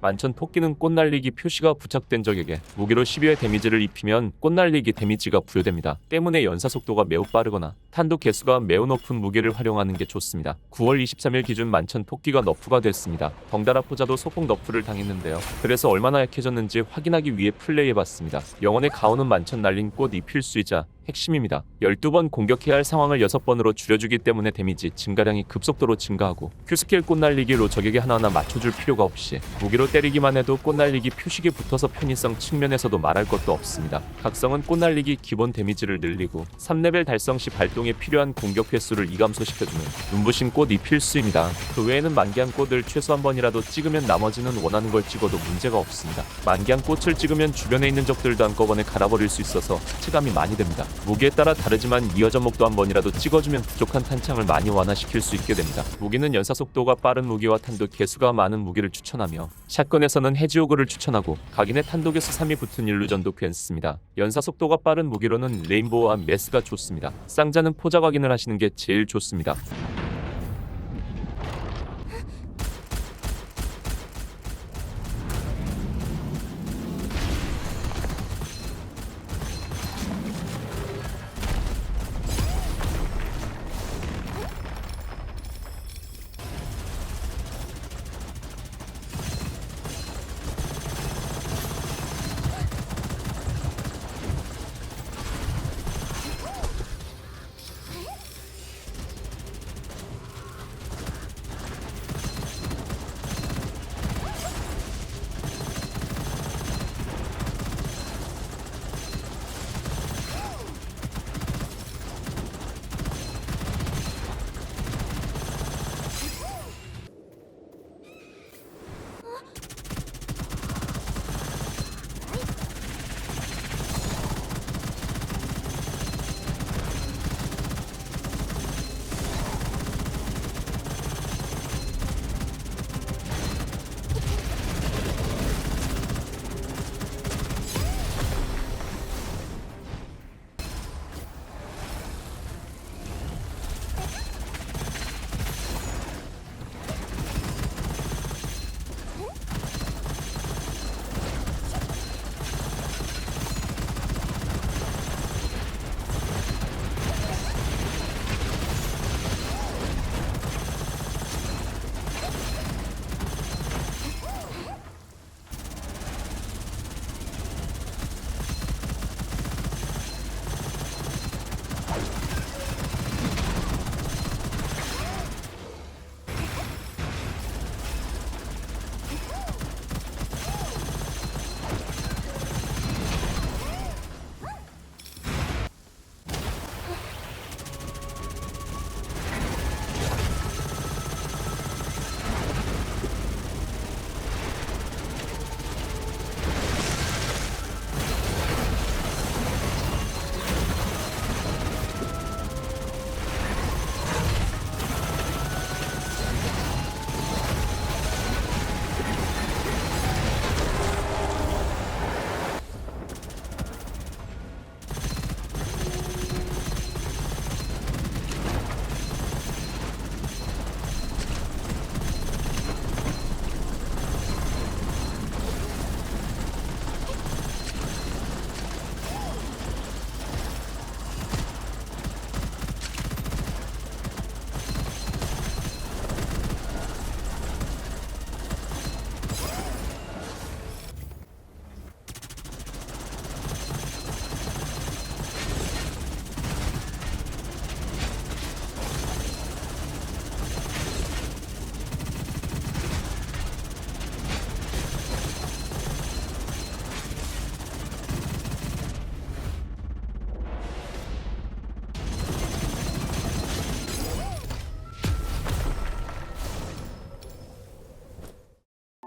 만천 토끼는 꽃날리기 표시가 부착된 적에게 무기로 12회 데미지를 입히면 꽃날리기 데미지가 부여됩니다. 때문에 연사 속도가 매우 빠르거나 탄도 개수가 매우 높은 무기를 활용하는 게 좋습니다. 9월 23일 기준 만천 토끼가 너프가 됐습니다. 덩달아 포자도 소폭 너프를 당했는데요. 그래서 얼마나 약해졌는지 확인하기 위해 플레이해봤습니다. 영혼의 가오는 만천 날린 꽃 입힐수이자 핵심입니다. 12번 공격해야 할 상황을 6번으로 줄여주기 때문에 데미지 증가량이 급속도로 증가하고 큐스킬 꽃날리기로 적에게 하나하나 맞춰줄 필요가 없이 무기로 때리기만 해도 꽃날리기 표식이 붙어서 편의성 측면에서도 말할 것도 없습니다. 각성은 꽃날리기 기본 데미지를 늘리고 3레벨 달성 시 발동에 필요한 공격 횟수를 이감소시켜주는 눈부신 꽃이 필수입니다. 그 외에는 만개한 꽃을 최소 한 번이라도 찍으면 나머지는 원하는 걸 찍어도 문제가 없습니다. 만개한 꽃을 찍으면 주변에 있는 적들도 한꺼번에 갈아버릴 수 있어서 체감이 많이 됩니다. 무기에 따라 다르지만 이어 접목도 한 번이라도 찍어주면 부족한 탄창을 많이 완화시킬 수 있게 됩니다. 무기는 연사 속도가 빠른 무기와 탄도 개수가 많은 무기를 추천하며 샷건에서는 해지오그를 추천하고 각인의 탄도개수 3이 붙은 일루전도 괜습니다. 연사 속도가 빠른 무기로는 레인보우와 메스가 좋습니다. 쌍자는 포자 각인을 하시는 게 제일 좋습니다.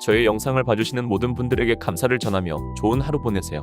저의 영상을 봐주시는 모든 분들에게 감사를 전하며 좋은 하루 보내세요.